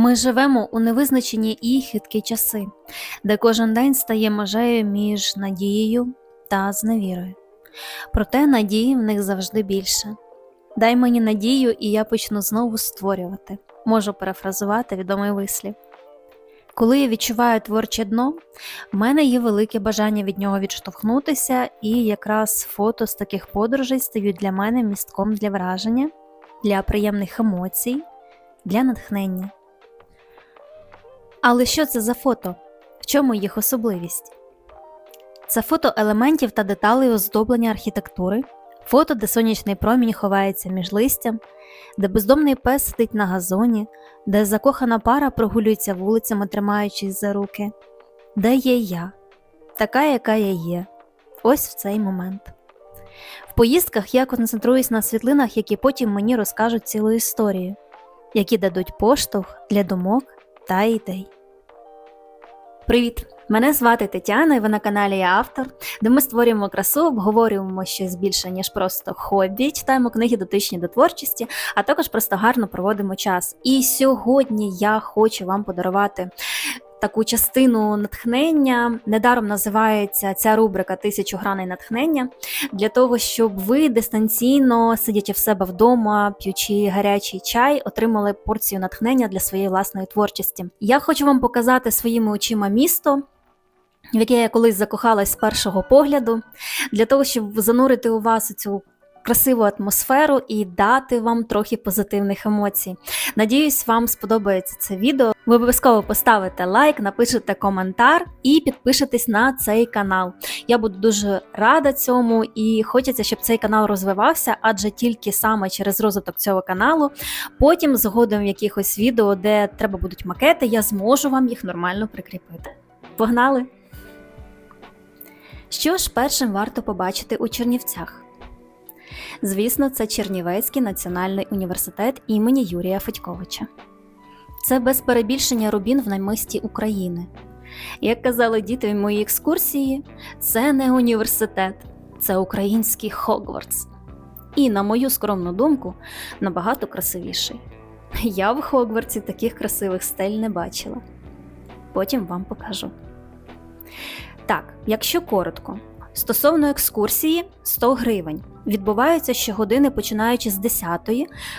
Ми живемо у невизначені і хиткі часи, де кожен день стає межею між надією та зневірою. Проте надії в них завжди більше. Дай мені надію, і я почну знову створювати. Можу перефразувати відомий вислів. Коли я відчуваю творче дно, в мене є велике бажання від нього відштовхнутися, і якраз фото з таких подорожей стають для мене містком для враження, для приємних емоцій, для натхнення. Але що це за фото? В чому їх особливість? Це фото елементів та деталей оздоблення архітектури, фото, де сонячний промінь ховається між листям, де бездомний пес сидить на газоні, де закохана пара прогулюється вулицями, тримаючись за руки, де є я, така, яка я є, ось в цей момент. В поїздках я концентруюсь на світлинах, які потім мені розкажуть цілу історію, які дадуть поштовх для думок та ідей. Привіт! Мене звати Тетяна, і ви на каналі Я Автор, де ми створюємо красу, обговорюємо щось більше, ніж просто хобі, читаємо книги дотичні до творчості, а також просто гарно проводимо час. І сьогодні я хочу вам подарувати. Таку частину натхнення недаром називається ця рубрика Тисячу граней натхнення для того, щоб ви дистанційно, сидячи в себе вдома, п'ючи гарячий чай, отримали порцію натхнення для своєї власної творчості. Я хочу вам показати своїми очима місто. В яке я колись закохалась з першого погляду, для того, щоб занурити у вас цю красиву атмосферу і дати вам трохи позитивних емоцій. Надіюсь, вам сподобається це відео. Ви обов'язково поставите лайк, напишете коментар і підпишетесь на цей канал. Я буду дуже рада цьому і хочеться, щоб цей канал розвивався, адже тільки саме через розвиток цього каналу, потім згодом якихось відео, де треба будуть макети, я зможу вам їх нормально прикріпити. Погнали! Що ж першим варто побачити у Чернівцях? Звісно, це Чернівецький національний університет імені Юрія Федьковича. Це без перебільшення рубін в наймисті України. Як казали діти в моїй екскурсії, це не університет, це український Хогвартс. І, на мою скромну думку, набагато красивіший. Я в Хогвартсі таких красивих стель не бачила. Потім вам покажу. Так, якщо коротко, стосовно екскурсії 100 гривень. Відбуваються щогодини починаючи з 10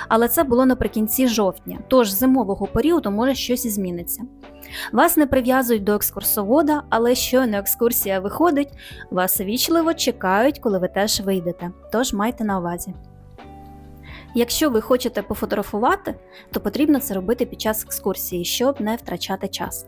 але це було наприкінці жовтня, тож зимового періоду може щось і зміниться. Вас не прив'язують до екскурсовода, але щойно екскурсія виходить, вас вічливо чекають, коли ви теж вийдете, тож майте на увазі. Якщо ви хочете пофотографувати, то потрібно це робити під час екскурсії, щоб не втрачати час.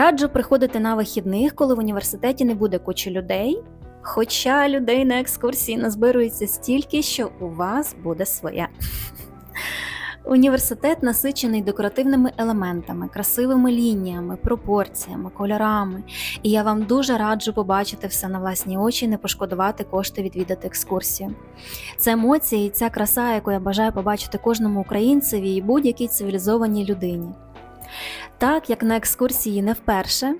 Раджу приходити на вихідних, коли в університеті не буде кучі людей. Хоча людей на екскурсії назбирується стільки, що у вас буде своя. Університет насичений декоративними елементами, красивими лініями, пропорціями, кольорами. І я вам дуже раджу побачити все на власні очі, не пошкодувати кошти відвідати екскурсію. Це емоції і ця краса, яку я бажаю побачити кожному українцеві і будь-якій цивілізованій людині. Так як на екскурсії не вперше,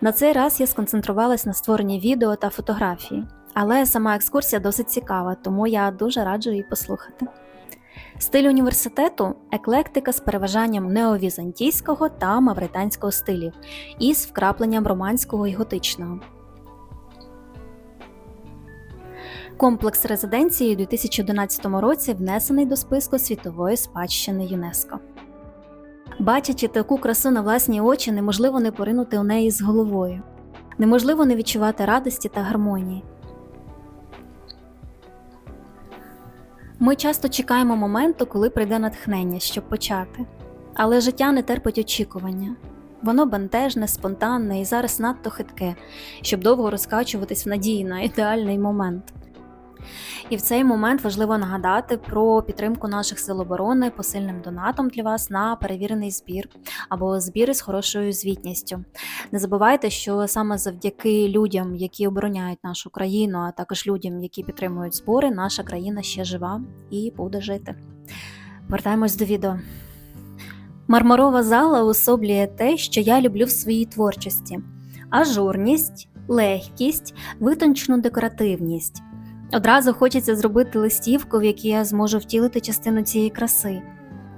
на цей раз я сконцентрувалась на створенні відео та фотографії, але сама екскурсія досить цікава, тому я дуже раджу її послухати. Стиль університету еклектика з переважанням неовізантійського та мавританського стилів із вкрапленням романського і готичного. Комплекс резиденції у 2011 році внесений до списку світової спадщини ЮНЕСКО. Бачачи таку красу на власні очі, неможливо не поринути у неї з головою, неможливо не відчувати радості та гармонії. Ми часто чекаємо моменту, коли прийде натхнення, щоб почати. Але життя не терпить очікування. Воно бентежне, спонтанне і зараз надто хитке, щоб довго розкачуватись в надії на ідеальний момент. І в цей момент важливо нагадати про підтримку наших сил оборони посильним донатом для вас на перевірений збір або збір з хорошою звітністю. Не забувайте, що саме завдяки людям, які обороняють нашу країну, а також людям, які підтримують збори, наша країна ще жива і буде жити. Вертаємось до відео. Мармурова зала уособлює те, що я люблю в своїй творчості: ажурність, легкість, витончену декоративність. Одразу хочеться зробити листівку, в якій я зможу втілити частину цієї краси.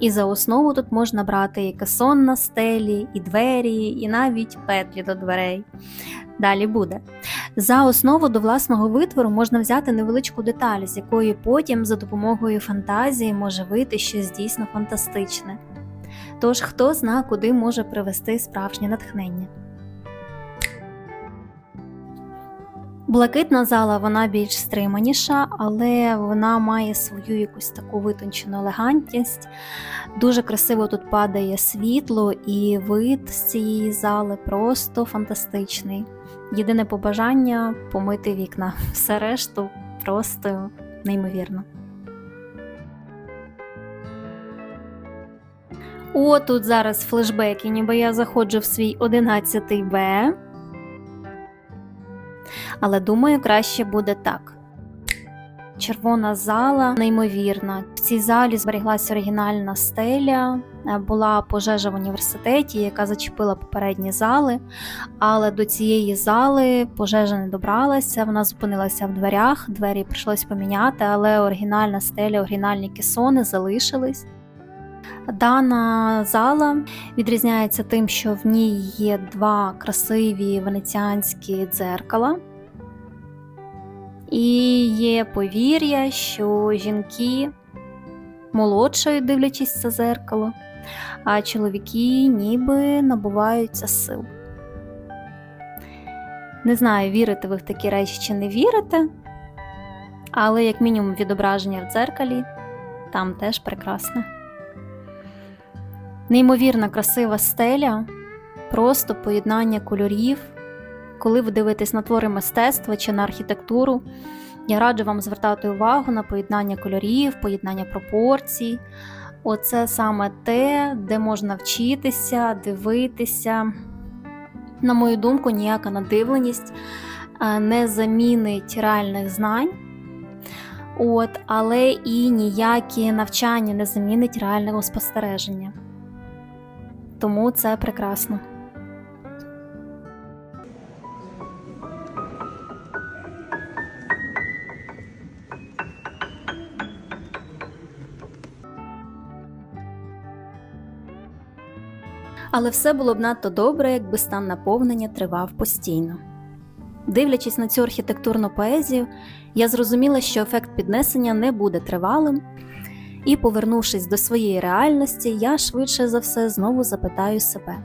І за основу тут можна брати і касон на стелі, і двері, і навіть петлі до дверей. Далі буде. За основу до власного витвору можна взяти невеличку деталь, з якої потім за допомогою фантазії може вийти щось дійсно фантастичне. Тож хто зна, куди може привести справжнє натхнення. Блакитна зала вона більш стриманіша, але вона має свою якусь таку витончену елегантність. Дуже красиво тут падає світло, і вид з цієї зали просто фантастичний. Єдине побажання помити вікна. Все решту просто неймовірно. О, тут зараз флешбеки, ніби я заходжу в свій 11 Б. Але думаю, краще буде так. Червона зала, неймовірна. В цій залі зберіглася оригінальна стеля. Е, Була пожежа в університеті, яка зачепила попередні зали. Але до цієї зали пожежа не добралася, вона зупинилася в дверях, двері прийшлось поміняти, але оригінальна стеля, оригінальні кесони залишились. Дана зала відрізняється тим, що в ній є два красиві венеціанські дзеркала. І є повір'я, що жінки молодшають, дивлячись це зеркало, а чоловіки ніби набуваються сил. Не знаю, вірите ви в такі речі чи не вірите, але як мінімум відображення в дзеркалі там теж прекрасне. Неймовірно красива стеля, просто поєднання кольорів. Коли ви дивитесь на твори мистецтва чи на архітектуру, я раджу вам звертати увагу на поєднання кольорів, поєднання пропорцій. Оце саме те, де можна вчитися, дивитися. На мою думку, ніяка надивленість е, не замінить реальних знань. От, але і ніякі навчання не замінить реального спостереження. Тому це прекрасно. Але все було б надто добре, якби стан наповнення тривав постійно. Дивлячись на цю архітектурну поезію, я зрозуміла, що ефект піднесення не буде тривалим, і, повернувшись до своєї реальності, я швидше за все знову запитаю себе: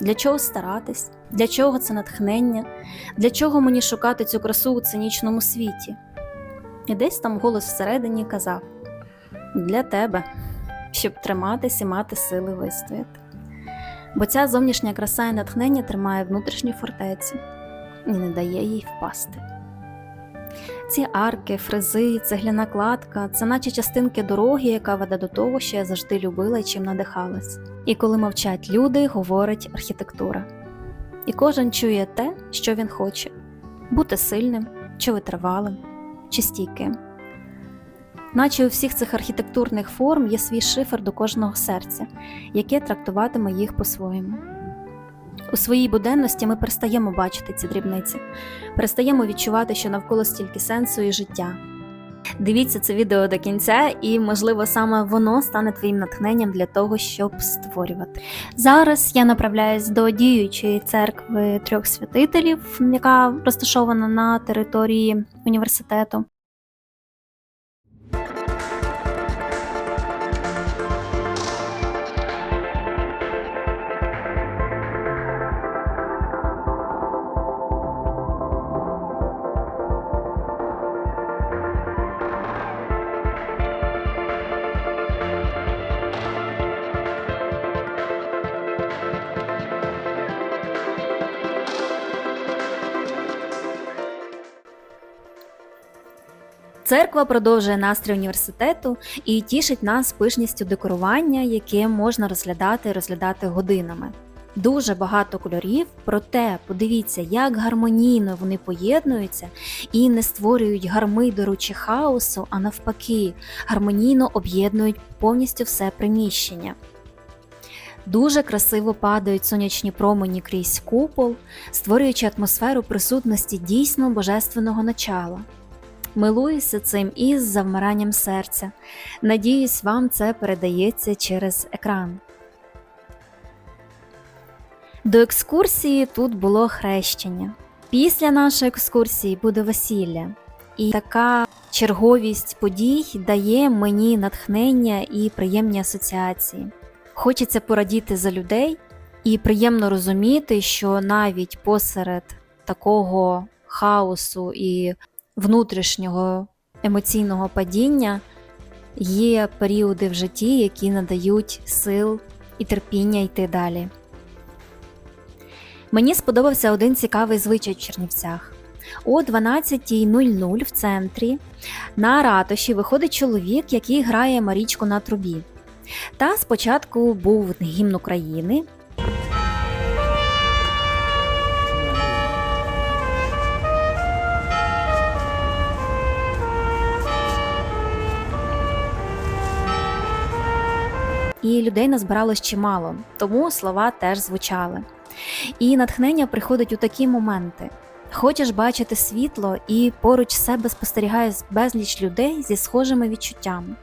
для чого старатись, для чого це натхнення, для чого мені шукати цю красу у цинічному світі? І десь там голос всередині казав: для тебе, щоб триматись і мати сили вистояти. Бо ця зовнішня краса і натхнення тримає внутрішню фортецю і не дає їй впасти. Ці арки, фрези, цегляна кладка це наче частинки дороги, яка веде до того, що я завжди любила і чим надихалась. І коли мовчать люди, говорить архітектура. І кожен чує те, що він хоче бути сильним, чи витривалим, чи стійким. Наче у всіх цих архітектурних форм є свій шифр до кожного серця, яке трактуватиме їх по-своєму. У своїй буденності ми перестаємо бачити ці дрібниці, перестаємо відчувати, що навколо стільки сенсу і життя. Дивіться це відео до кінця, і, можливо, саме воно стане твоїм натхненням для того, щоб створювати. Зараз я направляюсь до діючої церкви трьох святителів, яка розташована на території університету. Церква продовжує настрій університету і тішить нас пишністю декорування, яке можна розглядати і розглядати годинами. Дуже багато кольорів, проте подивіться, як гармонійно вони поєднуються і не створюють гармидеру чи хаосу, а навпаки, гармонійно об'єднують повністю все приміщення. Дуже красиво падають сонячні промені крізь купол, створюючи атмосферу присутності дійсно божественного начала. Милуюся цим із завмиранням серця. Надіюсь, вам це передається через екран. До екскурсії тут було хрещення. Після нашої екскурсії буде весілля. І така черговість подій дає мені натхнення і приємні асоціації. Хочеться порадіти за людей, і приємно розуміти, що навіть посеред такого хаосу і внутрішнього емоційного падіння є періоди в житті, які надають сил і терпіння йти далі. Мені сподобався один цікавий звичай в Чернівцях. О 12.00 в центрі на ратуші виходить чоловік, який грає Марічку на трубі. Та спочатку був гімн України. Людей назбиралось чимало, тому слова теж звучали. І натхнення приходить у такі моменти. Хочеш бачити світло і поруч себе спостерігаєш безліч людей зі схожими відчуттями.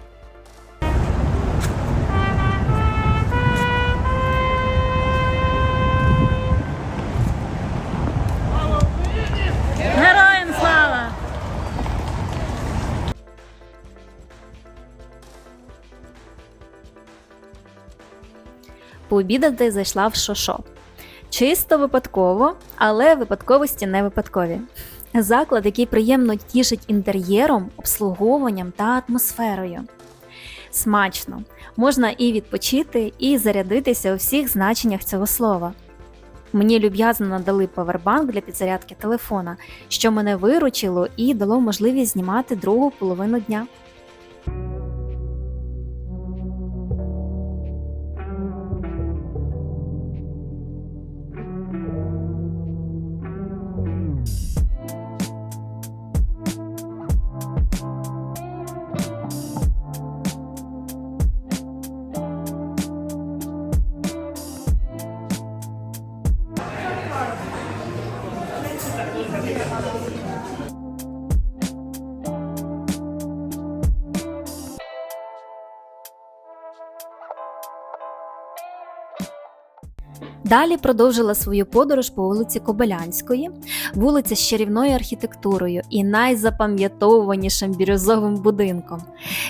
Пообідати зайшла в шошо. Чисто випадково, але випадковості не випадкові. Заклад, який приємно тішить інтер'єром, обслуговуванням та атмосферою. Смачно, можна і відпочити, і зарядитися у всіх значеннях цього слова. Мені люб'язно надали павербанк для підзарядки телефона, що мене виручило і дало можливість знімати другу половину дня. Далі продовжила свою подорож по вулиці Кобилянської, вулиця з чарівною архітектурою і найзапам'ятовуванішим бірюзовим будинком.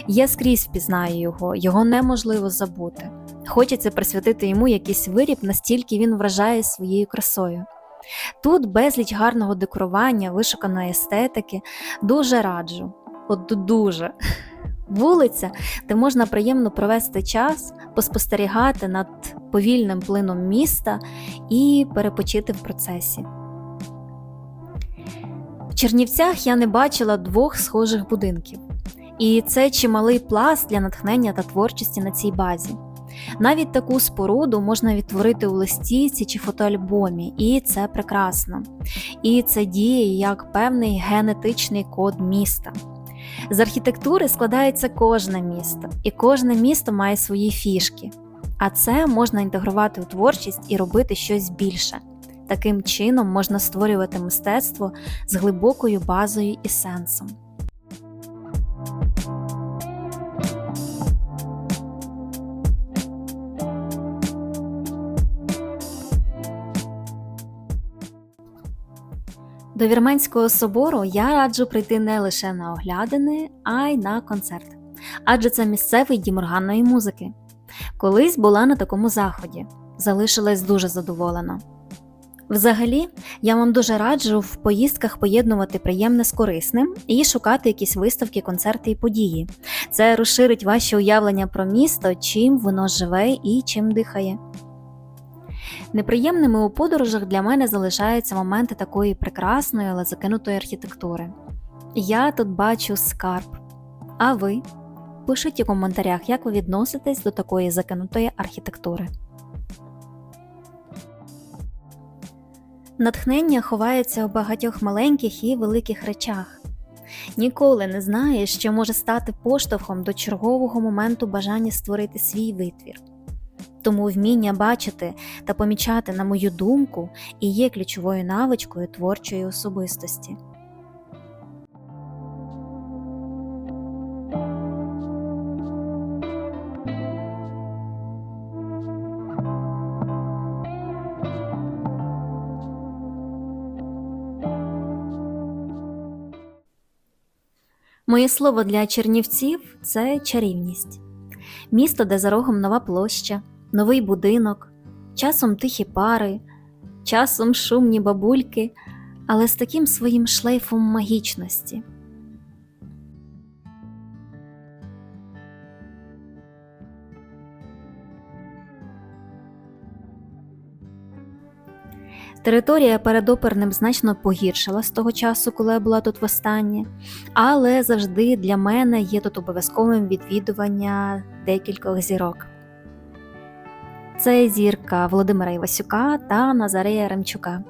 Я скрізь впізнаю його, його неможливо забути. Хочеться присвятити йому якийсь виріб, настільки він вражає своєю красою. Тут безліч гарного декорування, вишуканої естетики, дуже раджу. От дуже. Вулиця, де можна приємно провести час, поспостерігати над повільним плином міста і перепочити в процесі. В Чернівцях я не бачила двох схожих будинків, і це чималий пласт для натхнення та творчості на цій базі. Навіть таку споруду можна відтворити у листівці чи фотоальбомі, і це прекрасно. І це діє як певний генетичний код міста. З архітектури складається кожне місто, і кожне місто має свої фішки. А це можна інтегрувати у творчість і робити щось більше. Таким чином можна створювати мистецтво з глибокою базою і сенсом. До Вірменського собору я раджу прийти не лише на оглядини, а й на концерт. Адже це місцевий дім органної музики. Колись була на такому заході, залишилась дуже задоволена. Взагалі, я вам дуже раджу в поїздках поєднувати приємне з корисним і шукати якісь виставки, концерти і події. Це розширить ваші уявлення про місто, чим воно живе і чим дихає. Неприємними у подорожах для мене залишаються моменти такої прекрасної, але закинутої архітектури. Я тут бачу скарб. А ви? Пишіть у коментарях, як ви відноситесь до такої закинутої архітектури. Натхнення ховається у багатьох маленьких і великих речах. Ніколи не знаєш, що може стати поштовхом до чергового моменту бажання створити свій витвір. Тому вміння бачити та помічати, на мою думку, і є ключовою навичкою творчої особистості. Моє слово для чернівців це чарівність. Місто, де за рогом нова площа, новий будинок, часом тихі пари, часом шумні бабульки, але з таким своїм шлейфом магічності. Територія перед оперним значно погіршила з того часу, коли я була тут востаннє, але завжди для мене є тут обов'язковим відвідування декількох зірок. Це зірка Володимира Івасюка та Назарея Ремчука.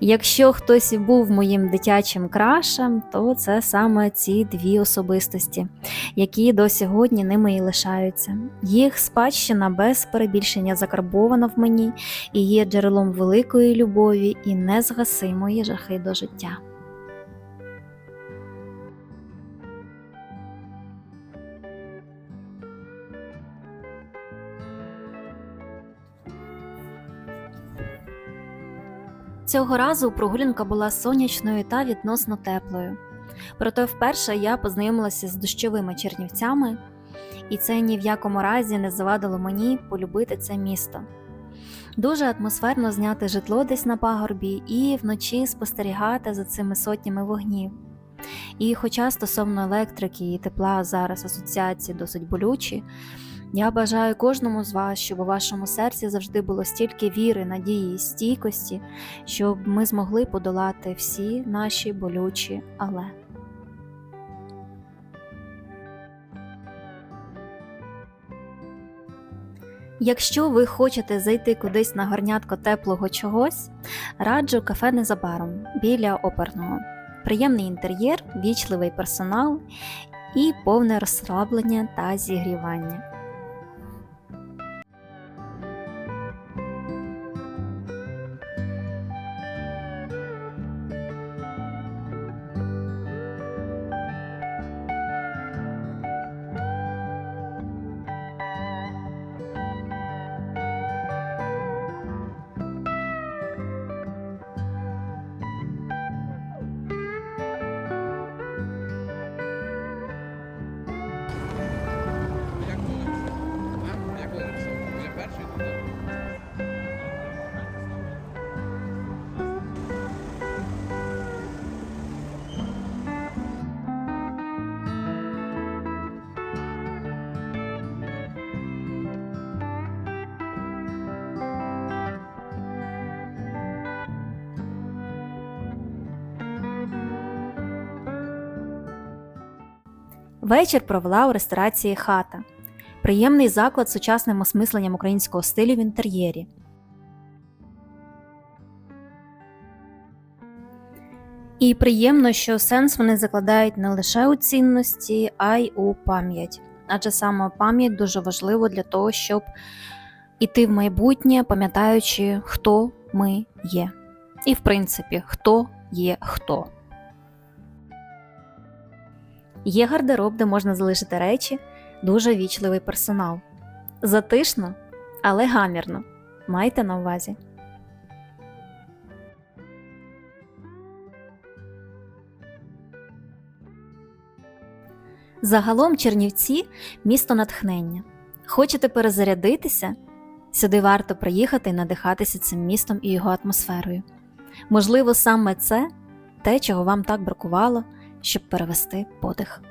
Якщо хтось був моїм дитячим крашем, то це саме ці дві особистості, які до сьогодні ними і лишаються. Їх спадщина без перебільшення закарбована в мені і є джерелом великої любові і незгасимої жахи до життя. Цього разу прогулянка була сонячною та відносно теплою. Проте вперше я познайомилася з дощовими чернівцями, і це ні в якому разі не завадило мені полюбити це місто. Дуже атмосферно зняти житло десь на пагорбі і вночі спостерігати за цими сотнями вогнів. І хоча стосовно електрики і тепла зараз асоціації досить болючі, я бажаю кожному з вас, щоб у вашому серці завжди було стільки віри, надії і стійкості, щоб ми змогли подолати всі наші болючі але. Якщо ви хочете зайти кудись на горнятко теплого чогось, раджу кафе незабаром біля оперного. Приємний інтер'єр, вічливий персонал і повне розслаблення та зігрівання. Вечір провела у ресторації хата. Приємний заклад з сучасним осмисленням українського стилю в інтер'єрі. І приємно, що сенс вони закладають не лише у цінності, а й у пам'ять. Адже саме пам'ять дуже важливо для того, щоб іти в майбутнє, пам'ятаючи, хто ми є. І, в принципі, хто є хто. Є гардероб, де можна залишити речі, дуже вічливий персонал. Затишно, але гамірно. Майте на увазі. Загалом Чернівці місто натхнення. Хочете перезарядитися? Сюди варто приїхати і надихатися цим містом і його атмосферою. Можливо, саме це те, чого вам так бракувало, щоб перевести подих.